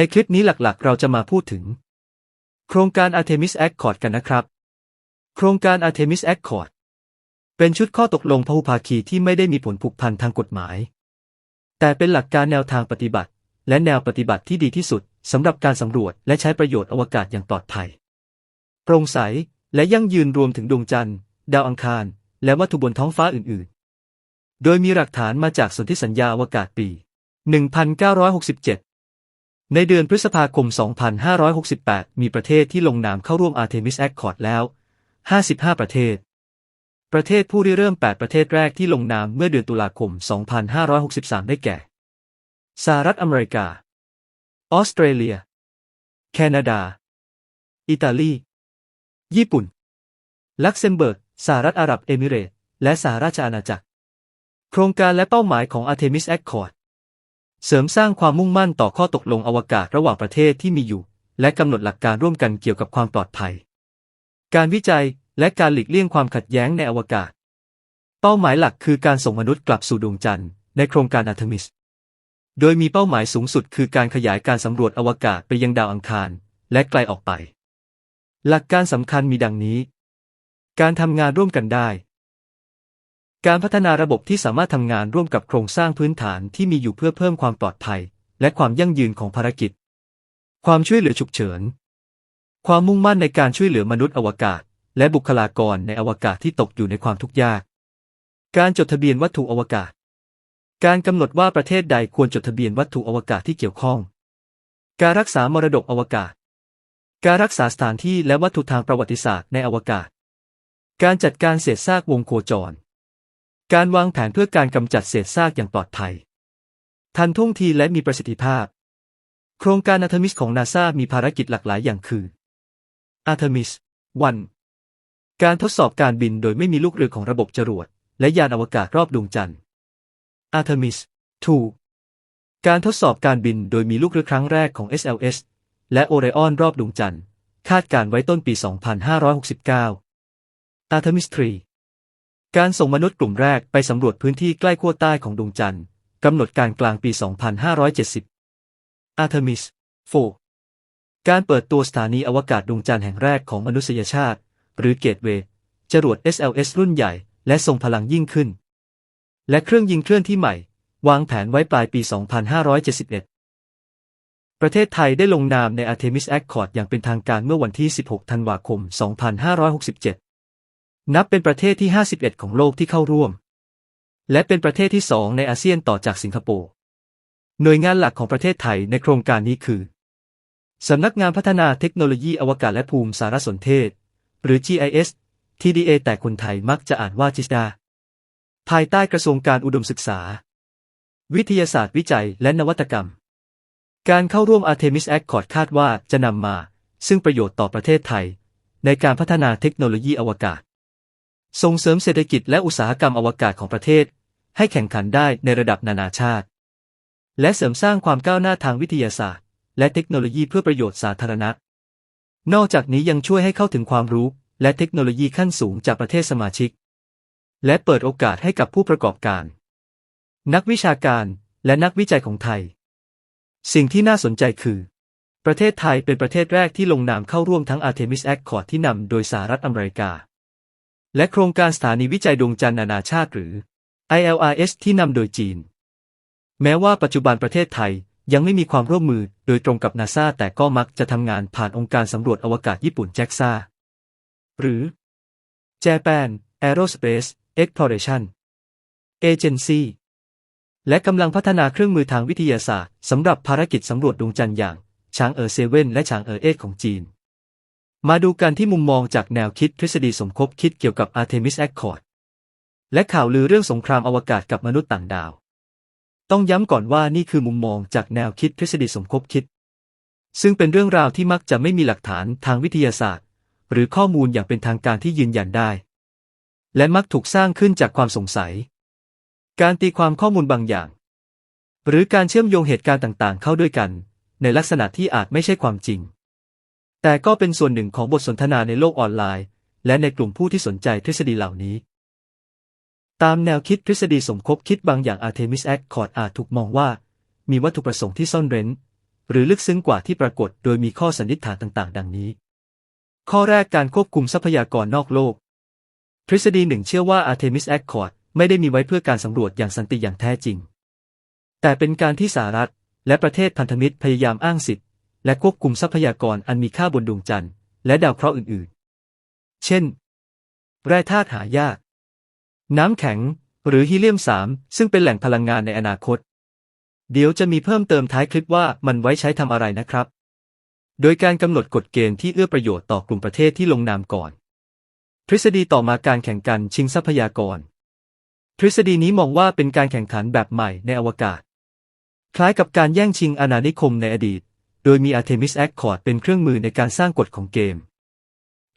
ในคลิปนี้หลักๆ เราจะมาพูดถึง โครงการ Artemis Accord กันนะครับ โครงการ Artemis Accord เป็นชุดข้อตกลงพหุภาคีที่ไม่ได้มีผลผูกพันทางกฎหมาย แต่เป็นหลักการแนวทางปฏิบัติ และแนวปฏิบัติที่ดีที่สุดสำหรับการสำรวจและใช้ประโยชน์อวกาศอย่างปลอดภัยโปร่งใสและยั่งยืนรวมถึงดวงจันทร์ ดาวอังคาร และวัตถุบนท้องฟ้าอื่นๆ โดยมีหลักฐานมาจากสนธิสัญญาอวกาศปี 1967 ในเดือนพฤษภาคม 2568 มีประเทศที่ลงนามเข้าร่วม Artemis Accord แล้ว 55 ประเทศ ประเทศผู้ริเริ่ม 8 ประเทศแรกที่ลงนามเมื่อเดือนตุลาคม 2563 ได้แก่ สหรัฐอเมริกา ออสเตรเลีย แคนาดา อิตาลี ญี่ปุ่น ลักเซมเบิร์ก สหรัฐอาหรับเอมิเรตส์และสหราชอาณาจักร โครงการและเป้าหมายของ Artemis Accord เสริมสร้างความมุ่งมั่นต่อข้อตกลงอวกาศระหว่างประเทศที่มีอยู่ และกำหนดหลักการร่วมกันเกี่ยวกับความปลอดภัย การวิจัยและการหลีกเลี่ยงความขัดแย้งในอวกาศ เป้าหมายหลักคือการส่งมนุษย์กลับสู่ดวงจันทร์ในโครงการ Artemis โดยมีเป้าหมายสูงสุดคือการขยายการสำรวจอวกาศไปยังดาวอังคาร และไกลออกไป หลักการสำคัญมีดังนี้ การทำงานร่วมกันได้ การพัฒนาระบบที่สามารถทำงานร่วมกับโครงสร้างพื้นฐานที่มีอยู่เพื่อเพิ่มความปลอดภัย และความยั่งยืนของภารกิจ ความช่วยเหลือฉุกเฉิน ความมุ่งมั่นในการช่วยเหลือมนุษย์อวกาศ และบุคลากรในอวกาศที่ตกอยู่ในความทุกข์ยาก การจดทะเบียนวัตถุอวกาศ การกำหนดว่าประเทศใดควรจดทะเบียนวัตถุอวกาศที่เกี่ยวข้อง การรักษามรดกอวกาศ การรักษาสถานที่และวัตถุทางประวัติศาสตร์ในอวกาศ การจัดการเศษซากวงโคจร การวางแผนเพื่อการกำจัดเศษซากอย่างปลอดภัย ทันท่วงทีและมีประสิทธิภาพ โครงการอาร์เทมิสของนาซามีภารกิจหลากหลายอย่างคืออาร์เทมิส 1. การทดสอบการบินโดยไม่มีลูกเรือของระบบจรวด และยานอวกาศรอบดวงจันทร์ Artemis 2. การทดสอบการบินโดยมีลูกเรือครั้งแรกของ SLS และ Orion รอบดวงจันทร์ คาดการไว้ต้นปี 2569 Artemis 3. การส่งมนุษย์กลุ่มแรกไปสำรวจพื้นที่ใกล้ขั้วใต้ของดวงจันทร์กำหนดการกลางปี 2570 Artemis 4. การเปิดตัวสถานีอวกาศดวงจันทร์แห่งแรกของมนุษยชาติ หรือเกตเวย์จรวด SLS รุ่นใหญ่ และทรงพลังยิ่งขึ้น และเครื่องยิงเคลื่อนที่ใหม่ วางแผนไว้ปลายปี 2571 ประเทศไทยได้ลงนามใน Artemis Accord อย่างเป็นทางการเมื่อวันที่ 16 ธันวาคม 2567 นับเป็นประเทศที่ 51 ของโลกที่เข้าร่วม และเป็นประเทศที่2ในอาเซียนต่อจากสิงคโปร์ หน่วยงานหลักของประเทศไทยในโครงการนี้คือ สำนักงานพัฒนาเทคโนโลยีอวกาศและภูมิสารสนเทศ หรือ GIS TDA แต่คนไทยมักจะอ่านว่าจิสดา ภายใต้กระทรวงการอุดมศึกษา วิทยาศาสตร์วิจัยและนวัตกรรม การเข้าร่วม Artemis Accord คาดว่าจะนำมา ซึ่งประโยชน์ต่อประเทศไทย ในการพัฒนาเทคโนโลยีอวกาศ ส่งเสริมเศรษฐกิจและอุตสาหกรรมอวกาศของประเทศ ให้แข่งขันได้ในระดับนานาชาติ และเสริมสร้างความก้าวหน้าทางวิทยาศาสตร์ และเทคโนโลยีเพื่อประโยชน์สาธารณะ นอกจากนี้ยังช่วยให้เข้าถึงความรู้ และเทคโนโลยีขั้นสูงจากประเทศสมาชิก และเปิดโอกาสให้กับผู้ประกอบการ นักวิชาการและนักวิจัยของไทย สิ่งที่น่าสนใจคือ ประเทศไทยเป็นประเทศแรกที่ลงนามเข้าร่วมทั้ง Artemis Accord ที่นำโดยสหรัฐอเมริกา และโครงการสถานีวิจัยดวงจันทร์นานาชาติหรือ ILRS ที่นำโดยจีน แม้ว่าปัจจุบันประเทศไทยยังไม่มีความร่วมมือโดยตรงกับนาซาแต่ก็มักจะทำงานผ่านองค์การสำรวจอวกาศญี่ปุ่นแจ็กซาหรือ Japan Aerospace Exploration Agency และกำลังพัฒนาเครื่องมือทางวิทยาศาสตร์สำหรับภารกิจสำรวจดวงจันทร์อย่างช้างเออเซเว่นและช้างเออเอของจีน มาดูกันที่มุมมองจากแนวคิดทฤษฎีสมคบคิดเกี่ยวกับ Artemis Accord และข่าวลือเรื่องสงครามอวกาศกับมนุษย์ต่างดาว ต้องย้ำก่อนว่านี่คือมุมมองจากแนวคิดทฤษฎีสมคบคิด ซึ่งเป็นเรื่องราวที่มักจะไม่มีหลักฐานทางวิทยาศาสตร์ หรือข้อมูลอย่างเป็นทางการที่ยืนยันได้ และมักถูกสร้างขึ้นจากความสงสัย การตีความข้อมูลบางอย่าง หรือการเชื่อมโยงเหตุการณ์ต่างๆ เข้าด้วยกัน ในลักษณะที่อาจไม่ใช่ความจริง แต่ก็เป็นส่วนหนึ่งของบทสนทนาในโลกออนไลน์ และในกลุ่มผู้ที่สนใจทฤษฎีเหล่านี้ ตามแนวคิดทฤษฎีสมคบคิดบางอย่าง Artemis Accord อาจถูกมองว่า มีวัตถุประสงค์ที่ซ่อนเร้น หรือลึกซึ้งกว่าที่ปรากฏโดยมีข้อสันนิษฐานต่างๆ ดังนี้ ข้อแรกการควบคุมทรัพยากรนอกโลก ทฤษฎีหนึ่งเชื่อว่า Artemis Accord ไม่ได้มีไว้เพื่อการสำรวจอย่างสันติอย่างแท้จริง แต่เป็นการที่สหรัฐและประเทศพันธมิตรพยายามอ้างสิทธิ และควบคุมทรัพยากรอันมีค่าบนดวงจันทร์ และดาวเคราะห์อื่นๆ เช่น แร่ธาตุหายาก น้ำแข็ง หรือฮีเลียม 3 ซึ่งเป็นแหล่งพลังงานในอนาคต เดี๋ยวจะมีเพิ่มเติมท้ายคลิปว่ามันไว้ใช้ทำอะไรนะครับ โดยการกำหนดกฎเกณฑ์ที่เอื้อประโยชน์ต่อกลุ่มประเทศที่ลงนามก่อน ทฤษฎีต่อมาการแข่งกันชิงทรัพยากร ทฤษฎีนี้มองว่าเป็นการแข่งขันแบบใหม่ในอวกาศ คล้ายกับการแย่งชิงอาณานิคมในอดีต โดยมี Artemis Accord เป็นเครื่องมือในการสร้างกฎของเกม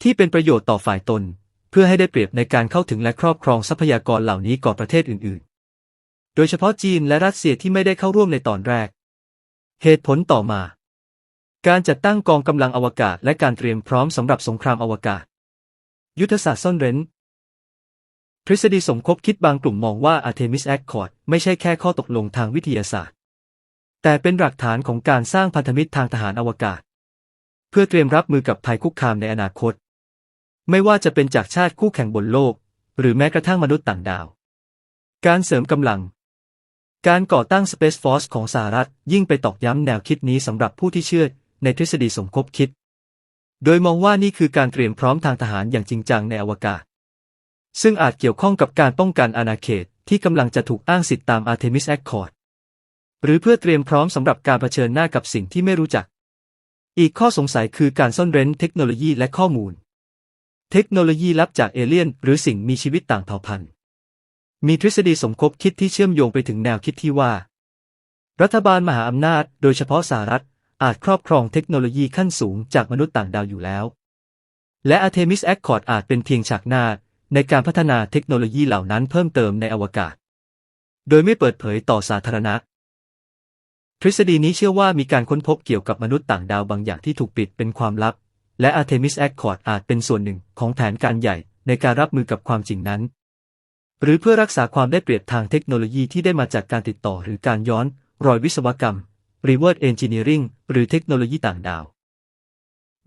ที่เป็นประโยชน์ต่อฝ่ายตน เพื่อให้ได้เปรียบในการเข้าถึงและครอบครองทรัพยากรเหล่านี้ก่อนประเทศอื่น ๆ โดยเฉพาะจีนและรัสเซียที่ไม่ได้เข้าร่วมในตอนแรก เหตุผลต่อมา การจัดตั้งกองกำลังอวกาศและการเตรียมพร้อมสำหรับสงครามอวกาศ ยุทธศาสตร์ซ่อนเร้นทฤษฎีสมคบคิดบางกลุ่มมองว่า Artemis Accord ไม่ใช่แค่ข้อตกลงทางวิทยาศาสตร์ แต่เป็นหลักฐานของการสร้างพันธมิตรทางทหารอวกาศ เพื่อเตรียมรับมือกับภัยคุกคามในอนาคต ไม่ว่าจะเป็นจากชาติคู่แข่งบนโลก หรือแม้กระทั่งมนุษย์ต่างดาว การเสริมกำลัง การก่อตั้ง Space Force ของสหรัฐยิ่งไปตอกย้ำแนวคิดนี้สำหรับผู้ที่เชื่อในทฤษฎีสมคบคิด โดยมองว่านี่คือการเตรียมพร้อมทางทหารอย่างจริงจังในอวกาศ ซึ่งอาจเกี่ยวข้องกับการป้องกันอาณาเขตที่กำลังจะถูกอ้างสิทธิตาม Artemis Accord หรือเพื่อเตรียมพร้อมสำหรับการเผชิญหน้ากับสิ่งที่ไม่รู้จัก อีกข้อสงสัยคือการซ่อนเร้นเทคโนโลยีและข้อมูล เทคโนโลยีลับจากเอเลี่ยน หรือสิ่งมีชีวิตต่างเผ่าพันธุ์ มีทฤษฎีสมคบคิดที่เชื่อมโยงไปถึงแนวคิดที่ว่า รัฐบาลมหาอำนาจ โดยเฉพาะสหรัฐ อาจครอบครองเทคโนโลยีขั้นสูงจากมนุษย์ต่างดาวอยู่แล้ว และ Artemis Accord อาจเป็นเพียงฉากหน้าในการพัฒนาเทคโนโลยีเหล่านั้นเพิ่มเติมในอวกาศ โดยไม่เปิดเผยต่อสาธารณะ ทฤษฎีนี้เชื่อว่ามีการค้นพบเกี่ยวกับมนุษย์ต่างดาวบางอย่างที่ถูกปิดเป็นความลับ และ Artemis Accord อาจเป็นส่วนหนึ่งของแผนการใหญ่ในการรับมือกับความจริงนั้น หรือเพื่อรักษาความได้เปรียบทางเทคโนโลยีที่ได้มาจากการติดต่อหรือการย้อน รอยวิศวกรรม reverse engineering หรือเทคโนโลยีต่างดาว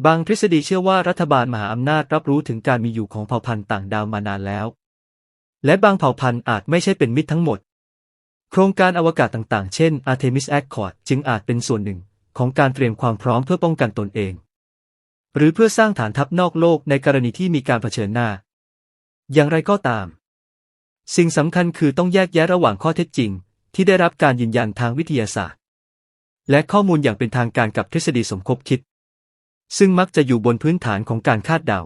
บางทฤษฎีเชื่อว่ารัฐบาลมหาอำนาจรับรู้ถึงการมีอยู่ของเผ่าพันธุ์ต่างดาวมานานแล้ว และบางเผ่าพันธุ์อาจไม่ใช่เป็นมิตรทั้งหมด โครงการอวกาศต่างๆ เช่น Artemis Accord จึงอาจเป็นส่วนหนึ่งของการเตรียมความพร้อมเพื่อป้องกันตนเอง หรือเพื่อสร้างฐานทัพนอกโลกในกรณีที่มีการเผชิญหน้า อย่างไรก็ตาม สิ่งสำคัญคือต้องแยกแยะระหว่างข้อเท็จจริง ที่ได้รับการยืนยันทางวิทยาศาสตร์ และข้อมูลอย่างเป็นทางการกับทฤษฎีสมคบคิด ซึ่งมักจะอยู่บนพื้นฐานของการคาดเดา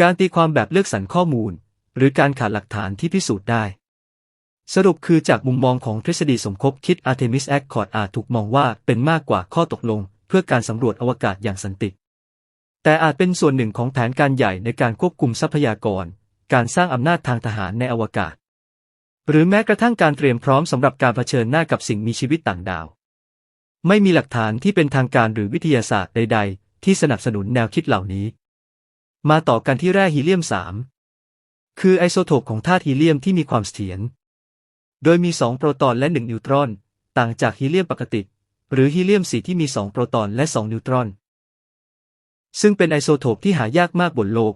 การตีความแบบเลือกสรรข้อมูล หรือการขาดหลักฐานที่พิสูจน์ได้ สรุปคือจากมุมมองของทฤษฎีสมคบคิด Artemis Accord อาจถูกมองว่าเป็นมากกว่าข้อตกลง เพื่อการสำรวจอวกาศอย่างสันติ แต่อาจเป็นส่วนหนึ่งของแผนการใหญ่ในการควบคุมทรัพยากร การสร้างอำนาจทางทหารในอวกาศ หรือแม้กระทั่งการเตรียมพร้อมสำหรับการเผชิญหน้ากับสิ่งมีชีวิตต่างดาว ไม่มีหลักฐานที่เป็นทางการหรือวิทยาศาสตร์ใด ๆ ที่สนับสนุนแนวคิดเหล่านี้ มาต่อกันที่แร่ฮีเลียม 3 คือไอโซโทปของธาตุฮีเลียมที่มีความเสถียร โดยมี 2 โปรตอนและ 1 นิวตรอน ต่างจากฮีเลียมปกติ หรือฮีเลียม 4 ที่มี 2 โปรตอนและ 2 นิวตรอน ซึ่งเป็นไอโซโทปที่หายากมากบนโลก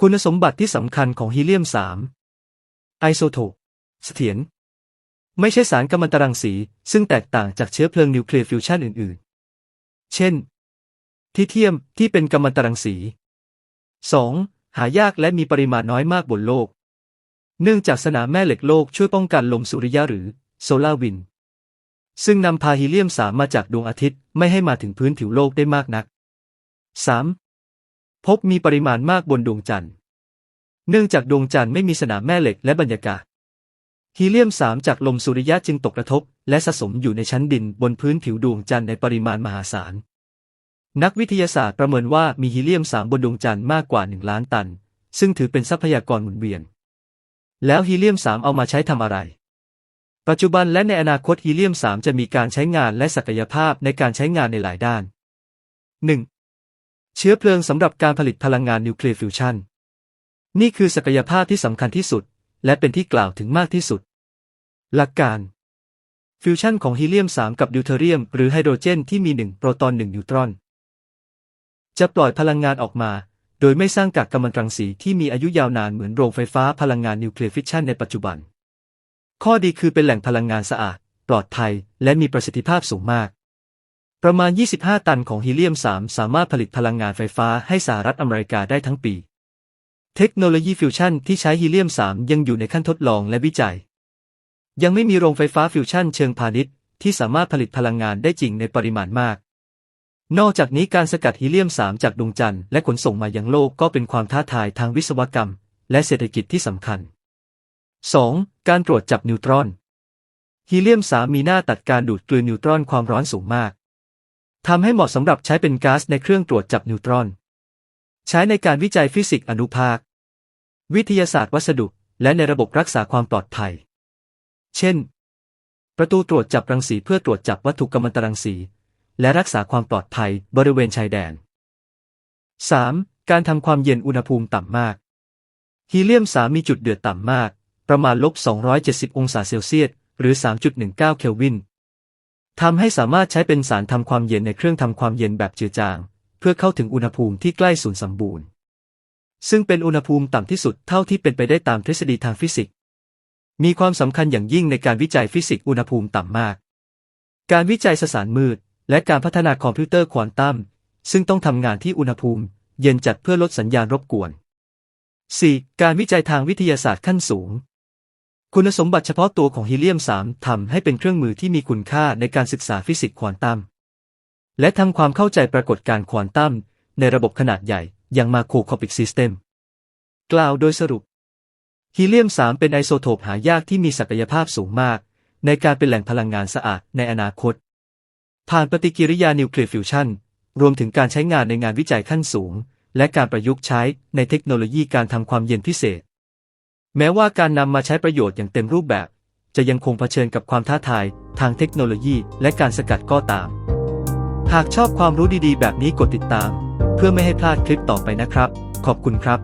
คุณสมบัติที่สำคัญของฮีเลียม 3 ไอโซโทปเสถียร ไม่ใช่สารกัมมันตรังสี ซึ่งแตกต่างจากเชื้อเพลิงนิวเคลียร์ฟิวชันอื่น ๆ เช่น ทิเทียมที่เป็นกัมมันตรังสี 2. หายากและมีปริมาณน้อยมากบนโลก เนื่องจากสนามแม่เหล็กโลกช่วยป้องกันลมสุริยะหรือโซลาร์วิน ซึ่งนำพาฮีเลียม 3 มาจากดวงอาทิตย์ไม่ให้มาถึงพื้นผิวโลกได้มากนัก 3. พบมีปริมาณมากบนดวงจันทร์ เนื่องจากดวงจันทร์ไม่มีสนามแม่เหล็กและบรรยากาศฮีเลียม 3 จากลมสุริยะจึงตกกระทบ และสะสมอยู่ในชั้นดินบนพื้นผิวดวงจันทร์ในปริมาณมหาศาล นักวิทยาศาสตร์ประเมินว่ามีฮีเลียม 3 บนดวงจันทร์มากกว่า 1 ล้านตัน ซึ่งถือเป็นทรัพยากรหมุนเวียน แล้วฮีเลียม 3 เอามาใช้ทำอะไร ปัจจุบันและในอนาคตฮีเลียม 3 จะมีการใช้งานและศักยภาพในการใช้งานในหลายด้าน 1. เชื้อเพลิงสำหรับการผลิตพลังงานนิวเคลียร์ฟิวชันนี่คือศักยภาพที่สำคัญที่สุด และเป็นที่กล่าวถึงมากที่สุด หลักการ ฟิวชันของฮีเลียม 3 กับดิวเทเรียม หรือไฮโดรเจนที่มี 1 โปรตอน 1 นิวตรอน จะปล่อยพลังงานออกมา โดยไม่สร้างกากกัมมันตรังสีที่มีอายุยาวนานเหมือนโรงไฟฟ้าพลังงานนิวเคลียร์ฟิชชันในปัจจุบัน ข้อดีคือเป็นแหล่งพลังงานสะอาด ปลอดภัย และมีประสิทธิภาพสูงมาก ประมาณ 25 ตันของฮีเลียม 3 สามารถผลิตพลังงานไฟฟ้าให้สหรัฐอเมริกาได้ทั้งปี เทคโนโลยีฟิวชันที่ใช้ฮีเลียม 3 ยังอยู่ในขั้นทดลองและวิจัย ยังไม่มีโรงไฟฟ้าฟิวชันเชิงพาณิชย์ที่สามารถผลิตพลังงานได้จริงในปริมาณมาก นอกจากนี้การสกัดฮีเลียม 3 จากดวงจันทร์และขนส่งมายังโลกก็เป็นความท้าทายทางวิศวกรรม และเศรษฐกิจที่สำคัญ 2. การตรวจจับนิวตรอน ฮีเลียม 3 มีหน้าตัดการดูดกลืนนิวตรอนความร้อนสูงมากทำให้เหมาะสำหรับใช้เป็นก๊าซในเครื่องตรวจจับนิวตรอน ใช้ในการวิจัยฟิสิกส์อนุภาค วิทยาศาสตร์วัสดุ และในระบบรักษาความปลอดภัย เช่น ประตูตรวจจับรังสีเพื่อตรวจจับวัตถุกัมมันตรังสี และรักษาความปลอดภัยบริเวณชายแดน 3. การทำความเย็นอุณหภูมิต่ำมาก ฮีเลียม 3 มีจุดเดือดต่ำมาก ประมาณลบ 270 องศาเซลเซียส หรือ 3.19 เคลวินทำให้สามารถใช้เป็นสารทำความเย็นในเครื่องทำความเย็นแบบเจือจาง เพื่อเข้าถึงอุณหภูมิที่ใกล้ศูนย์สมบูรณ์ ซึ่งเป็นอุณหภูมิต่ำที่สุดเท่าที่เป็นไปได้ตามทฤษฎีทางฟิสิกส์ มีความสำคัญอย่างยิ่งในการวิจัยฟิสิกส์อุณหภูมิต่ำมาก การวิจัยสสารมืด และการพัฒนาคอมพิวเตอร์ควอนตัมซึ่งต้องทำงานที่อุณหภูมิ เย็นจัดเพื่อลดสัญญาณรบกวน 4. การวิจัยทางวิทยาศาสตร์ขั้นสูง คุณสมบัติเฉพาะตัวของฮีเลียม 3ทำให้เป็นเครื่องมือที่มีคุณค่าในการศึกษาฟิสิกส์ควอนตัม และทำความเข้าใจปรากฏการณ์ควอนตัม ในระบบขนาดใหญ่ อย่างมาโครคอปิกซิสเต็ม กล่าวโดยสรุป ฮีเลียม 3 เป็นไอโซโทปหายากที่มีศักยภาพสูงมาก ในการเป็นแหล่งพลังงานสะอาดในอนาคต ผ่านปฏิกิริยานิวเคลียร์ฟิวชันรวมถึงการใช้งานในงานวิจัยขั้นสูง และการประยุกต์ใช้ในเทคโนโลยีการทำความเย็นพิเศษ แม้ว่าการนำมาใช้ประโยชน์อย่างเต็มรูปแบบ จะยังคงเผชิญกับความท้าทาย ทางเทคโนโลยี และการสกัดก็ตาม หากชอบความรู้ดีๆ แบบนี้กดติดตาม เพื่อไม่ให้พลาดคลิปต่อไปนะครับ ขอบคุณครับ